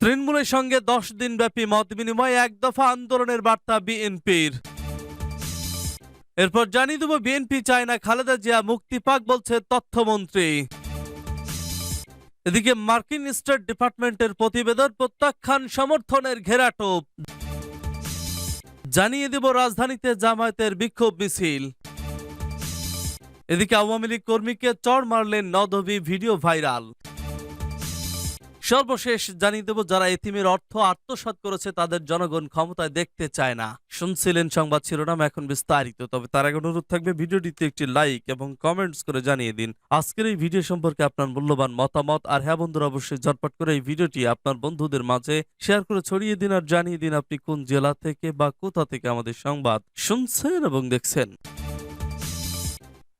তৃণমূলের সঙ্গে দশ দিনব্যাপী মত বিনিময় এক দফা আন্দোলনের বার্তা বিএনপির। এরপর জানিয়ে দেব বিএনপি চায় না খালেদা জিয়া, মুক্তি পাক বলছে তথ্যমন্ত্রী। এদিকে মার্কিন স্টেট ডিপার্টমেন্টের প্রতিবেদন প্রত্যাখ্যান সমর্থনের ঘেরাটোপ। জানিয়ে দেব রাজধানীতে জামায়াতের বিক্ষোভ মিছিল। এদিকে আওয়ামী লীগ কর্মীকে চড় মারলেন নদবী ভিডিও ভাইরাল। সর্বশেষ জানিয়ে দেব, যারা এতিমের অর্থ আত্মসাৎ করেছে, তাদের জনগণ ক্ষমতায় দেখতে চায় না। শুনছিলেন সংবাদ শিরোনাম এখন বিস্তারিত, তবে তার আগে অনুরোধ থাকবে, ভিডিওটিতে একটি লাইক এবং কমেন্টস করে জানিয়ে দিন। আজকের এই ভিডিও সম্পর্কে আপনার মূল্যবান মতামত, আর হ্যাঁ বন্ধুরা, অবশ্যই ঝটপট করে এই ভিডিওটি আপনার বন্ধুদের মাঝে শেয়ার করে ছড়িয়ে দিন আর জানিয়ে দিন, আপনি কোন জেলা থেকে বা কোথা থেকে আমাদের সংবাদ শুনছেন এবং দেখছেন।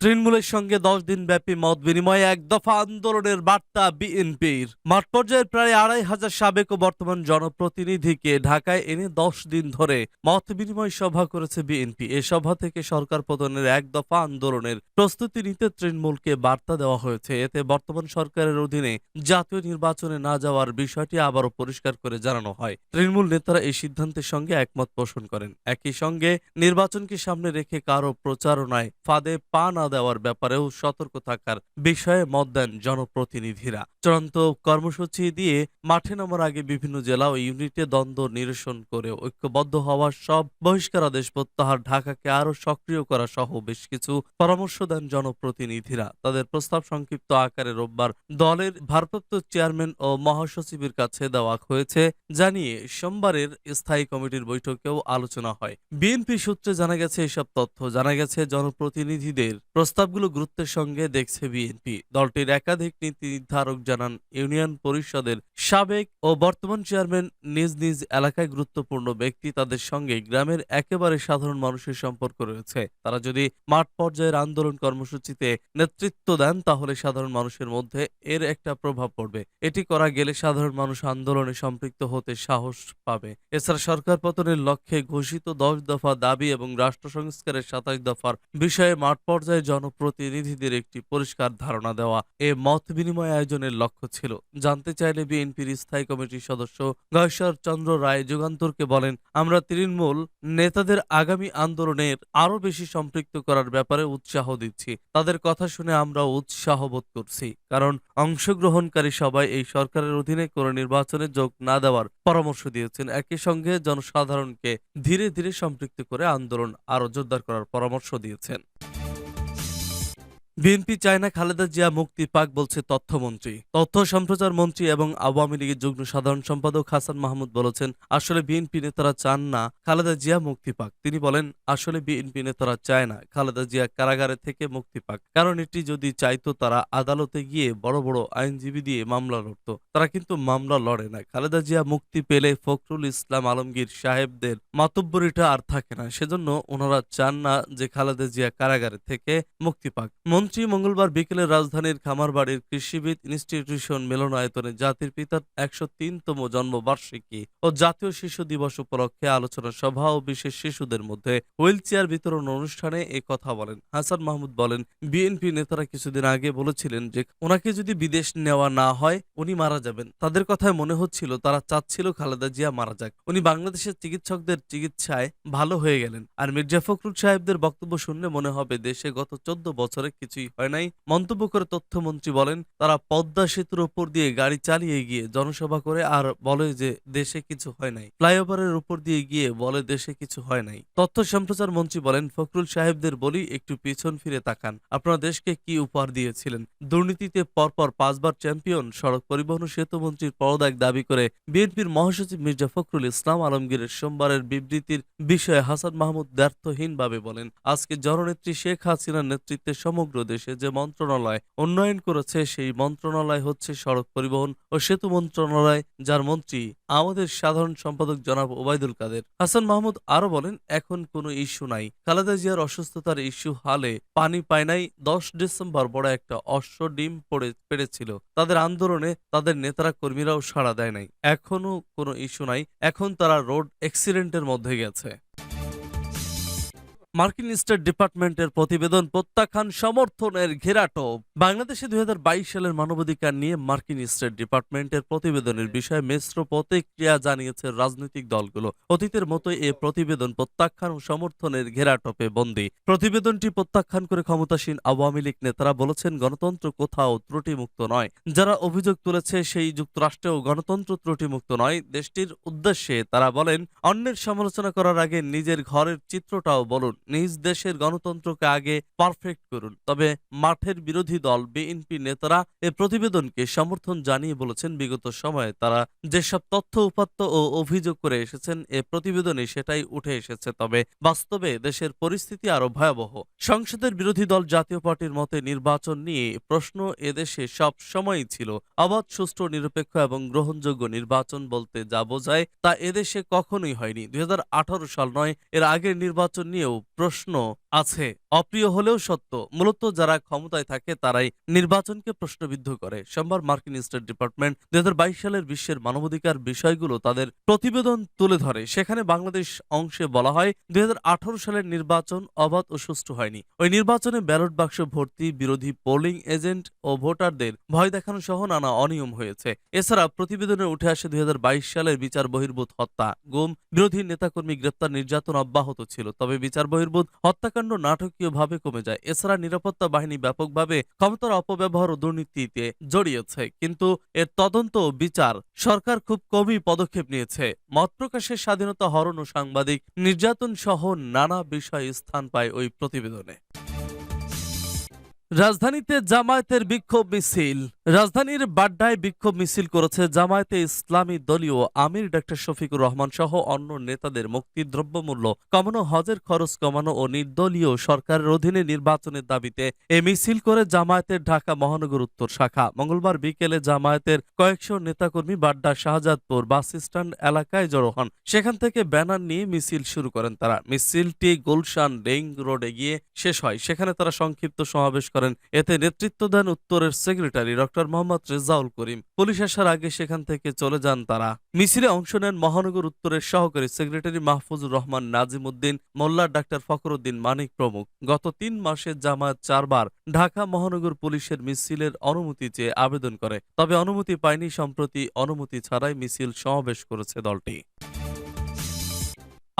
তৃণমূলের সঙ্গে দশ দিন ব্যাপী মত বিনিময়ে এক দফা আন্দোলনের বার্তা বিএনপির। মাঠ পর্যায়ের প্রায় আড়াই হাজার সাবেক ও বর্তমান জনপ্রতিনিধিকে ঢাকায় এনে দশ দিন ধরে মত বিনিময় সভা করেছে বিএনপি। এ সভা থেকে সরকার পতনের এক দফা আন্দোলনের প্রস্তুতি নিতে তৃণমূলকে বার্তা দেওয়া হয়েছে। এতে বর্তমান সরকারের অধীনে জাতীয় নির্বাচনে না যাওয়ার বিষয়টি আবারও পরিষ্কার করে জানানো হয়। তৃণমূল নেতারা এই সিদ্ধান্তের সঙ্গে একমত পোষণ করেন। একই সঙ্গে নির্বাচনকে সামনে রেখে কারও প্রচারণায় ফাঁদে পা না দেওয়ার ব্যাপারেও সতর্ক থাকার বিষয়ে মত দেন জনপ্রতিনিধিরা। চূড়ান্ত কর্মসূচি দিয়ে মাঠে নামার আগে বিভিন্ন জেলা ও ইউনিটে দ্বন্দ্ব নিরসন করে ঐক্যবদ্ধ হওয়ার সব বহিষ্কার আদেশ প্রত্যাহার ঢাকাকে আরও সক্রিয় করা সহ বেশ কিছু পরামর্শ দেন জনপ্রতিনিধিরা। তাদের প্রস্তাব সংক্ষিপ্ত আকারে রোববার দলের ভারপ্রাপ্ত চেয়ারম্যান ও মহাসচিবের কাছে দেওয়া হয়েছে। জানিয়ে সোমবারের স্থায়ী কমিটির বৈঠকেও আলোচনা হয়। বিএনপি সূত্রে জানা গেছে, এসব তথ্য জানা গেছে জনপ্রতিনিধিদের প্রস্তাবগুলো গুরুত্বের সঙ্গে দেখছে বিএনপি। দলটির একাধিক নীতি নির্ধারক জানান, ইউনিয়ন পরিষদের সাবেক ও বর্তমান চেয়ারম্যান নিজ নিজ এলাকায় গুরুত্বপূর্ণ ব্যক্তি তাদের সঙ্গে গ্রামের একেবারে সাধারণ মানুষের সম্পর্ক রয়েছে। তারা যদি মাঠ পর্যায়ের আন্দোলন কর্মসূচিতে নেতৃত্ব দেন, তাহলে সাধারণ মানুষের মধ্যে এর একটা প্রভাব পড়বে। এটি করা গেলে সাধারণ মানুষ আন্দোলনে সম্পৃক্ত হতে সাহস পাবে। এছাড়া সরকার পতনের লক্ষ্যে ঘোষিত দশ দফা দাবি এবং রাষ্ট্র সংস্কারের সাতাশ দফার বিষয়ে মাঠ পর্যায়ে জনপ্রতিনিধিদের একটি পরিষ্কার ধারণা দেওয়া এ মত বিনিময় আয়োজনের লক্ষ্য ছিল। জানতে চাইলে বিএনপির স্থায়ী কমিটির সদস্য গয়েশ্বর চন্দ্র রায় যুগান্তরকে বলেন, আমরা তৃণমূল নেতাদের আগামী আন্দোলনের আরও বেশি সম্পৃক্ত করার ব্যাপারে উৎসাহ দিচ্ছি। তাদের কথা শুনে আমরা উৎসাহ বোধ করছি। কারণ অংশগ্রহণকারী সবাই এই সরকারের অধীনে কোনো নির্বাচনে যোগ না দেওয়ার পরামর্শ দিয়েছেন। একই সঙ্গে জনসাধারণকে ধীরে ধীরে সম্পৃক্ত করে আন্দোলন আরও জোরদার করার পরামর্শ দিয়েছেন। বিএনপি চায় না খালেদা জিয়া মুক্তি পাক বলছে তথ্যমন্ত্রী। তথ্য সম্প্রচার মন্ত্রী এবং আওয়ামী লীগের যুগ্ম সাধারণ সম্পাদক হাসান মাহমুদ বলেছেন, আসলে বিএনপি নেতারা চান না খালেদা জিয়া মুক্তি পাক। তিনি বলেন, আসলে বিএনপি নেতারা চায় না খালেদা জিয়া কারাগারে থেকে মুক্তি পাক। কারণ এটি যদি চাইতো তারা আদালতে গিয়ে বড় বড় আইনজীবী দিয়ে মামলা লড়ত। তারা কিন্তু মামলা লড়ে না। খালেদা জিয়া মুক্তি পেলে ফখরুল ইসলাম আলমগীর সাহেবদের মাতব্বরিটা আর থাকে না। সেজন্য ওনারা চান না যে খালেদা জিয়া কারাগারে থেকে মুক্তি পাক। মন্ত্রী মঙ্গলবার বিকেলে রাজধানীর খামারবাড়ির কৃষিবিদ ইনস্টিটিউশন মিলনায়তনে জাতির পিতার একশো তিনতম জন্মবার্ষিকী ও জাতীয় শিশু দিবস উপলক্ষে আলোচনা সভা ও বিশেষ শিশুদের মধ্যে হুইল চেয়ার বিতরণ অনুষ্ঠানে এ কথা বলেন। হাসান মাহমুদ বলেন, বিএনপি নেতারা কিছুদিন আগে বলেছিলেন যে, ওনাকে যদি বিদেশ নেওয়া না হয়, উনি মারা যাবেন। তাদের কথায় মনে হচ্ছিল, তারা চাচ্ছিল খালেদা জিয়া মারা যাক। উনি বাংলাদেশের চিকিৎসকদের চিকিৎসায় ভালো হয়ে গেলেন। আর মির্জা ফখরুল সাহেবদের বক্তব্য শুনলে মনে হবে, দেশে গত চোদ্দ বছরে কিছুই হয় নাই। মন্তব্য করে তথ্যমন্ত্রী বলেন, তারা পদ্মা সেতুর উপর দিয়ে গাড়ি চালিয়ে গিয়ে জনসভা করে আর বলে যে দেশে কিছু হয় নাই। ফ্লাইওভারের উপর দিয়ে গিয়ে বলে দেশে কিছু হয় নাই। তথ্য সম্প্রচার মন্ত্রী বলেন, ফখরুল সাহেবদের বলি একটু পিছন ফিরে তাকান। আপনারা দেশকে কি উপহার দিয়েছিলেন? দুর্নীতিতে পরপর পাঁচবার চ্যাম্পিয়ন, সড়ক পরিবহন সেতু মন্ত্রীর পদত্যাগ দাবি করে বিএনপির মহাসচিব মির্জা ফখরুল ইসলাম আলমগীরের সোমবারের বিবৃতির বিষয়ে হাসান মাহমুদ ব্যর্থহীনভাবে বলেন, আজকে জননেত্রী শেখ হাসিনার নেতৃত্বে সমগ্র দেশে যে মন্ত্রণালয় উন্নয়ন করেছে, সেই মন্ত্রণালয় হচ্ছে সড়ক পরিবহন ও সেতু মন্ত্রণালয়, যার মন্ত্রী আমাদের সাধারণ সম্পাদক জনাব ওবায়দুল কাদের। হাসান মাহমুদ আরও বলেন, এখন কোনো ইস্যু নাই। খালেদা জিয়ার অসুস্থতার ইস্যু হালে পানি পায় নাই। দশ ডিসেম্বর বড় একটা অশ্ব ডিম পড়ে পেরেছিল তাদের আন্দোলনে তাদের নেতারা কর্মীরাও সাড়া দেয় নাই। এখনও কোনো ইস্যু নাই। এখন তারা রোড অ্যাক্সিডেন্টের মধ্যে গেছে। মার্কিন স্টেট ডিপার্টমেন্টের প্রতিবেদন প্রত্যাখ্যান সমর্থনের ঘেরাটোপ বাংলাদেশে দুই হাজার বাইশ সালের মানবাধিকার নিয়ে মার্কিন স্টেট ডিপার্টমেন্টের প্রতিবেদনের বিষয়ে মিশ্র প্রতিক্রিয়া জানিয়েছে রাজনৈতিক দলগুলো। অতীতের মতো এ প্রতিবেদন প্রত্যাখ্যান ও সমর্থনের ঘেরাটোপে বন্দী। প্রতিবেদনটি প্রত্যাখ্যান করে ক্ষমতাসীন আওয়ামী লীগ নেতারা বলেছেন, গণতন্ত্র কোথাও ত্রুটিমুক্ত নয়। যারা অভিযোগ তুলেছে, সেই যুক্তরাষ্ট্রেও গণতন্ত্র ত্রুটিমুক্ত নয়। দেশটির উদ্দেশ্যে তারা বলেন, অন্যের সমালোচনা করার আগে নিজের ঘরের চিত্রটাও বলুন। নিজ দেশের গণতন্ত্রকে আগে পারফেক্ট করুন। তবে মাঠের বিরোধী দল, বিএনপি নেতারা এ প্রতিবেদনকে সমর্থন জানিয়ে বলেছেন, বিগত সময়ে তারা যেসব তথ্য, উপাত্ত ও অভিযোগ করে এসেছেন, এ প্রতিবেদনে সেটাই উঠে এসেছে। তবে বাস্তবে দেশের পরিস্থিতি আরও ভয়াবহ। সংসদের বিরোধী দল জাতীয় পার্টির মতে নির্বাচন নিয়ে প্রশ্ন এদেশে সব সময়ই ছিল, অবাধ, সুষ্ঠু, নিরপেক্ষ এবং গ্রহণযোগ্য নির্বাচন বলতে যা বোঝায় তা এদেশে কখনোই হয়নি। দুই হাজার আঠারো সাল নয়, এর আগের নির্বাচন নিয়েও প্রশ্ন আছে। অপ্রিয় হলেও সত্য। মূলত যারা ক্ষমতায় থাকে, তারাই নির্বাচনকে প্রশ্নবিদ্ধ করে। সোমবার মার্কিন স্টেট ডিপার্টমেন্ট দুই সালের বিশ্বের মানবাধিকার বিষয়গুলো তাদের প্রতিবেদন তুলে ধরে। সেখানে বাংলাদেশ অংশে বলা হয়, দুই সালের নির্বাচন অবাধ ও সুষ্ঠু হয়নি। ওই নির্বাচনে ব্যালট বাক্স ভর্তি, বিরোধী পোলিং এজেন্ট ও ভোটারদের ভয় দেখানো সহ নানা অনিয়ম হয়েছে। এছাড়া প্রতিবেদনে উঠে আসে, দুই হাজার বাইশ সালের বিচার বহির্ভূত হত্যা, গুম, বিরোধী নেতাকর্মী গ্রেপ্তার নির্যাতন অব্যাহত ছিল। তবে বিচার বহির্ভূত হত্যাকাণ্ড নাটকীয়ভাবে কমে যায়। এছাড়া নিরাপত্তা বাহিনী ব্যাপকভাবে ক্ষমতার অপব্যবহার ও দুর্নীতিতে জড়িয়েছে। কিন্তু এর তদন্ত ও বিচার সরকার খুব কমই পদক্ষেপ নিয়েছে। মত প্রকাশের স্বাধীনতা হরণ ও সাংবাদিক নির্যাতন সহ নানা বিষয় স্থান পায় ওই প্রতিবেদনে। রাজধানীতে জামায়াতের বিক্ষোভ মিছিল। রাজধানীর বাড্ডায় বিক্ষোভ মিছিল করেছে জামায়াতে ইসলামী দলীয় আমির ডক্টর শফিকুর রহমান সহ অন্য নেতাদের মুক্তির দ্রব্যমূল্য কমানো, হজের খরচ কমানো ও নির্দলীয় সরকারের অধীনে নির্বাচনের দাবিতে এ মিছিল করে জামায়াতের ঢাকা মহানগর উত্তর শাখা। মঙ্গলবার বিকেলে জামায়াতের কয়েকশো নেতাকর্মী বাড্ডা শাহজাদপুর বাস স্ট্যান্ড এলাকায় জড়ো হন। সেখান থেকে ব্যানার নিয়ে মিছিল শুরু করেন তারা। মিছিলটি গুলশান রিং রোডে গিয়ে শেষ হয়। সেখানে তারা সংক্ষিপ্ত সমাবেশ করেন। এতে নেতৃত্ব দেন উত্তরের secretary doctor Mohammad Rezaul Karim. Police আসার আগে সেখান থেকে চলে যান তারা। মিছিলে অংশ নেন মহানগর উত্তরের সহকারী সেক্রেটারি মাহফুজুর রহমান নাজিম উদ্দিন, মোল্লা ডাক্তার ফখরুদ্দিন মানিক প্রমুখ। গত তিন মাসে জামায়াত চারবার ঢাকা মহানগর পুলিশের মিছিলের অনুমতি চেয়ে আবেদন করে। তবে অনুমতি পায়নি, সম্প্রতি অনুমতি ছাড়াই মিছিল সমাবেশ করেছে দলটি।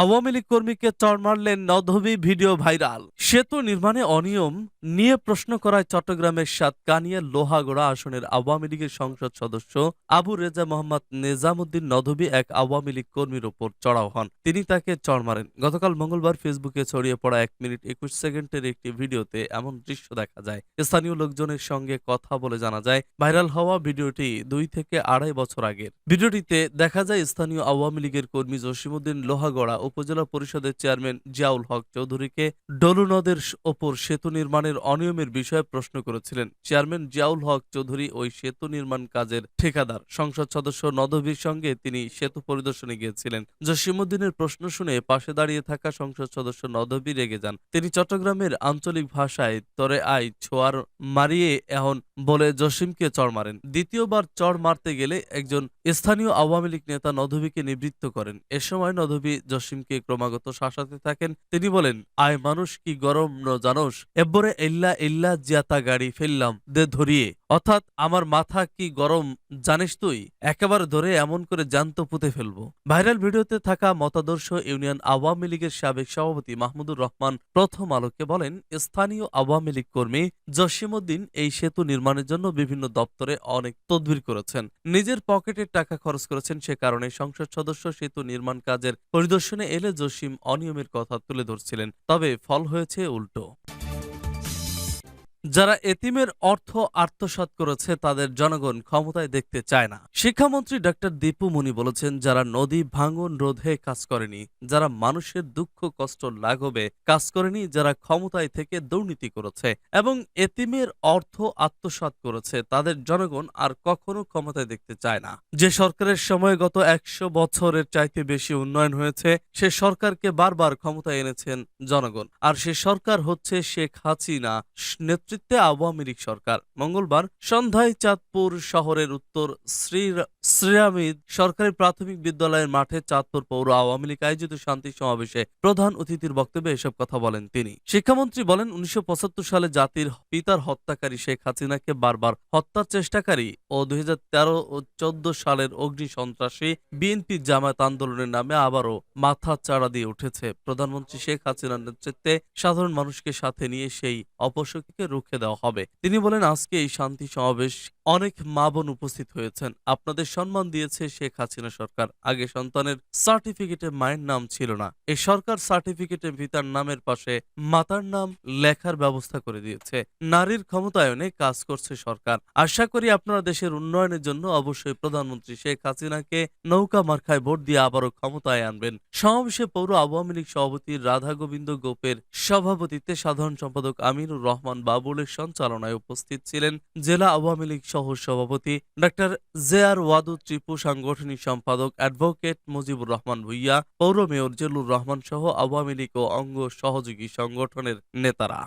আওয়ামী লীগ কর্মীকে চড় মারলেন নধবী ভিডিও ভাইরাল। সেতু নির্মাণে অনিয়ম নিয়ে প্রশ্ন করায় চট্টগ্রামের সাতকানিয়া লোহাগড়া আসনের আওয়ামী লীগের সংসদ সদস্য আবু রেজা মোহাম্মদ নেজামুদ্দিন নধবী এক আওয়ামী লীগ কর্মীর ওপর চড়াও হন। তিনি তাকে চড় মারেন। গতকাল মঙ্গলবার ফেসবুকে ছড়িয়ে পড়া এক মিনিট একুশ সেকেন্ডের একটি ভিডিওতে এমন দৃশ্য দেখা যায়। স্থানীয় লোকজনের সঙ্গে কথা বলে জানা যায়, ভাইরাল হওয়া ভিডিওটি দুই থেকে আড়াই বছর আগের। ভিডিওটিতে দেখা যায় স্থানীয় আওয়ামী লীগের কর্মী জসিমুদ্দিন লোহাগড়া উপজেলা পরিষদের চেয়ারম্যান জিয়াউল হক চৌধুরীকে ডলু নদের ওপর সেতু নির্মাণের অনিয়মের বিষয়ে প্রশ্ন করেছিলেন। চেয়ারম্যান জিয়াউল হক চৌধুরী ওই সেতু নির্মাণ কাজের ঠিকাদার। সংসদ সদস্য নদভীর সঙ্গে তিনি সেতু পরিদর্শনে গিয়েছিলেন। জসিমুদ্দিনের প্রশ্ন শুনে পাশে দাঁড়িয়ে থাকা সংসদ সদস্য নদভী রেগে যান। তিনি চট্টগ্রামের আঞ্চলিক ভাষায় তরে আই ছোয়ার মারিয়ে এখন বলে জসিমকে চড় মারেন। দ্বিতীয়বার চড় মারতে গেলে একজন স্থানীয় আওয়ামী লীগ নেতা নদভীকে নিবৃত্ত করেন। এ সময় নদভী জসিমকে ক্রমাগত শাসাতে থাকেন। তিনি বলেন, আয় মানুষ, কি গরম ন জানোস। এব্বরে এল্লা এল্লা জিয়াতা গাড়ি ফেললাম দে ধরিয়ে। অর্থাৎ আমার মাথা কি গরম জানিস তুই? একেবারে ধরে এমন করে জ্যান্ত পুঁতে ফেলব। ভাইরাল ভিডিওতে থাকা মতাদর্শ ইউনিয়ন আওয়ামী লীগের সাবেক সভাপতি মাহমুদুর রহমান প্রথম আলোকে বলেন, স্থানীয় আওয়ামী লীগ কর্মী জসিমউদ্দিন এই সেতু নির্মাণের জন্য বিভিন্ন দপ্তরে অনেক তদবির করেছেন। নিজের পকেটের টাকা খরচ করেছেন সে কারণে সংসদ সদস্য সেতু নির্মাণ কাজের পরিদর্শনে এলে জসিম অনিয়মের কথা তুলে ধরছিলেন তবে ফল হয়েছে উল্টো। যারা এতিমের অর্থ আত্মসাৎ করেছে, তাদের জনগণ ক্ষমতায় দেখতে চায় না। শিক্ষামন্ত্রী ডক্টর দীপু মুনি বলেছেন, যারা নদী ভাঙন রোধে কাজ করেনি, যারা মানুষের দুঃখ, কষ্ট, লাঘবে কাজ করেনি, যারা ক্ষমতায় থেকে দুর্নীতি করেছে এবং এতিমের অর্থ আত্মসাৎ করেছে, তাদের জনগণ আর কখনো ক্ষমতায় দেখতে চায় না। যে সরকারের সময় গত একশো বছরের চাইতে বেশি উন্নয়ন হয়েছে, সে সরকারকে বারবার ক্ষমতায় এনেছেন জনগণ। আর সে সরকার হচ্ছে শেখ হাসিনা নেতৃত্ব নেতৃত্বে আওয়ামী লীগ সরকার। মঙ্গলবার সন্ধ্যায় চাঁদপুর শহরের উত্তর শ্রী শ্রীরামিদ সরকারি প্রাথমিক বিদ্যালয়ের মাঠে চাঁদপুর পৌর আওয়ামী লীগ আয়োজিত শান্তি সমাবেশে প্রধান অতিথির বক্তব্যে এসব কথা বলেন তিনি। শিক্ষামন্ত্রী বলেন, উনিশশো সালে জাতির পিতার হত্যাকারী শেখ হাসিনাকে বারবার হত্যার চেষ্টাকারী ও দুই হাজার তেরো ও চোদ্দ সালের অগ্নি সন্ত্রাসী বিএনপি জামায়াত আন্দোলনের নামে আবারও মাথা চাড়া দিয়ে উঠেছে। প্রধানমন্ত্রী শেখ হাসিনার নেতৃত্বে সাধারণ মানুষকে সাথে নিয়ে সেই অপশক্তিকে রুখে দেওয়া হবে। তিনি বলেন, আজকে এই শান্তি সমাবেশ অনেক মা বোন উপস্থিত হয়েছেন। আপনাদের সম্মান দিয়েছে শেখ হাসিনা সরকার। আগে সন্তানের সার্টিফিকেটে মায়ের নাম ছিল না। এই সরকার সার্টিফিকেটে পিতার নামের পাশে মাতার নাম লেখার ব্যবস্থা করে দিয়েছে। নারীর ক্ষমতায়নে কাজ করছে সরকার। আশা করি আপনারা দেশের উন্নয়নের জন্য অবশ্যই প্রধানমন্ত্রী শেখ হাসিনাকে নৌকা মার্খায় ভোট দিয়ে আবারও ক্ষমতায় আনবেন। সমাবেশে পৌর আওয়ামী লীগ সভাপতি রাধা গোবিন্দ গোপের সভাপতিত্বে সাধারণ সম্পাদক আমিনুর রহমান বাবুলের সঞ্চালনায় উপস্থিত ছিলেন জেলা আওয়ামী লীগ সহ সভাপতি ডাক্তার জে আর ওয়াদু ত্রিপু সাংগঠনিক সম্পাদক অ্যাডভোকেট মুজিবুর রহমান ভুইয়া, পৌর মেয়র জেলুর রহমান সহ আওয়ামী লীগ ও অঙ্গ সহযোগী সংগঠনের নেতারা।